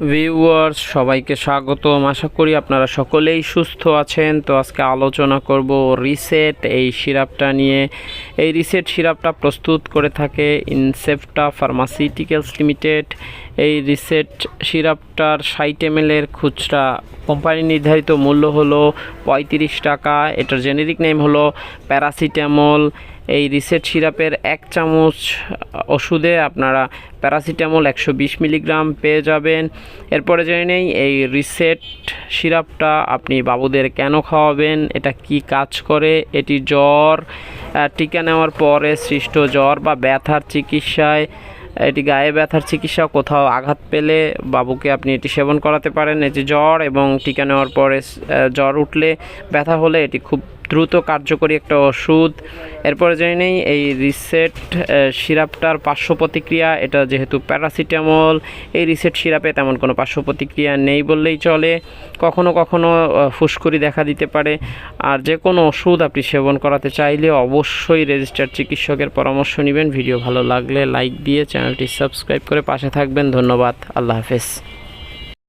Viewers সবাইকে স্বাগতম। আশা করি আপনারা সকলেই সুস্থ আছেন। তো আজকে আলোচনা করব রিসেট এই সিরাপটা নিয়ে। এই রিসেট সিরাপটা প্রস্তুত করে থাকে ইনসেপ্টা ফার্মাসিউটিক্যালস লিমিটেড এই রিসেট সিরাপটার ষাট এম এর খুচরা কোম্পানি নির্ধারিত মূল্য হলো পঁয়ত্রিশ টাকা। এটার জেনেরিক নেম হলো প্যারাসিটামল এই রিসেট সিরাপের এক চামচ ওষুধে আপনারা প্যারাসিটামল একশো বিশ মিলিগ্রাম পেয়ে যাবেন। এরপরে জেনে নেই, এই রিসেট সিরাপটা আপনি বাবুদের কেন খাওয়াবেন? এটা কি কাজ করে? এটি জ্বর টিকা নেওয়ার পরে সৃষ্ট জ্বর বা ব্যথার চিকিৎসায়, এটি গায়ে ব্যথার চিকিৎসা, কোথাও আঘাত পেলে বাবুকে আপনি এটি সেবন করাতে পারেন। এটি জ্বর এবং টিকা নেওয়ার পরে জ্বর উঠলে ব্যথা হলে এটি খুব দ্রুত কার্যকরী একটা ওষুধ। এরপরে জেনে নেই এই রিসেট সিরাপটার পার্শ্ব প্রতিক্রিয়া এটা যেহেতু প্যারাসিটামল এই রিসেট সিরাপে তেমন কোনো পার্শ্ব প্রতিক্রিয়া নেই বললেই চলে। কখনো কখনো আহ, ফুসকুড়ি দেখা দিতে পারে। আর যে কোনো ওষুধ আপনি সেবন করাতে চাইলে অবশ্যই রেজিস্টার্ড চিকিৎসকের পরামর্শ নেবেন। ভিডিও ভালো লাগলে লাইক দিয়ে চ্যানেলটি সাবস্ক্রাইব করে পাশে থাকবেন। ধন্যবাদ। আল্লাহ হাফেজ।